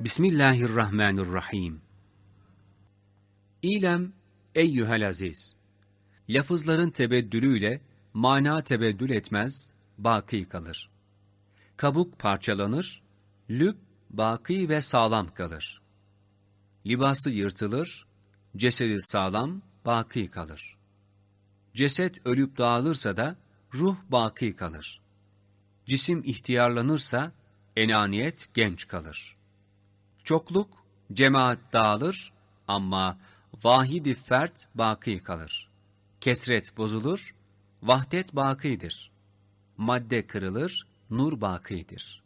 Bismillahirrahmanirrahim. İlem eyyühel aziz. Lafızların tebeddülüyle mana tebeddül etmez, baki kalır. Kabuk parçalanır, lüb baki ve sağlam kalır. Libası yırtılır, cesedi sağlam, baki kalır. Ceset ölüp dağılırsa da ruh baki kalır. Cisim ihtiyarlanırsa enaniyet genç kalır. Çokluk, cemaat dağılır ama vahidi fert baki kalır. Kesret bozulur, vahdet bakidir. Madde kırılır, nur bakidir.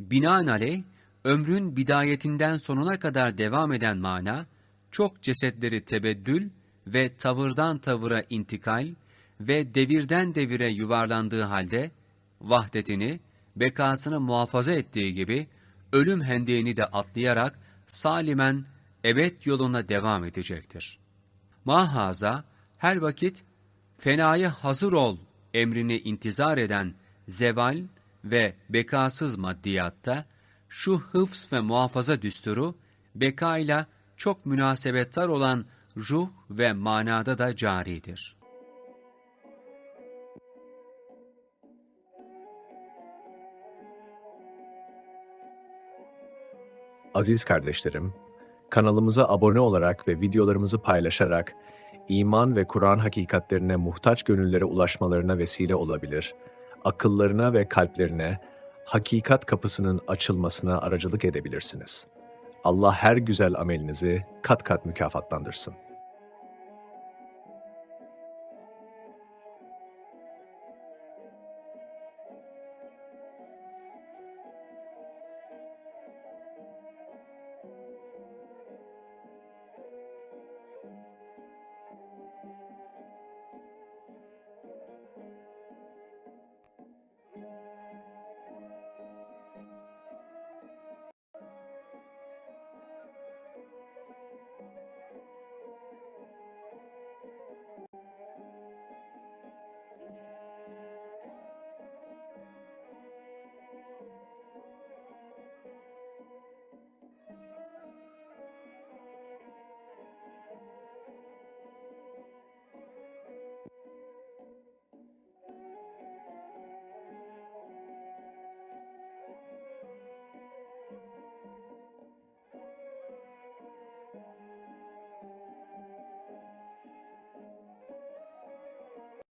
Binaenaleyh, ömrün bidayetinden sonuna kadar devam eden mana, çok cesetleri tebeddül ve tavırdan tavıra intikal ve devirden devire yuvarlandığı halde, vahdetini, bekasını muhafaza ettiği gibi, ölüm hendeğini de atlayarak salimen ebed yoluna devam edecektir. Mahaza her vakit fenaya hazır ol emrini intizar eden zeval ve bekasız maddiyatta şu hıfz ve muhafaza düsturu bekayla çok münasebettar olan ruh ve manada da caridir. Aziz kardeşlerim, kanalımıza abone olarak ve videolarımızı paylaşarak iman ve Kur'an hakikatlerine muhtaç gönüllere ulaşmalarına vesile olabilir, akıllarına ve kalplerine hakikat kapısının açılmasına aracılık edebilirsiniz. Allah her güzel amelinizi kat kat mükafatlandırsın.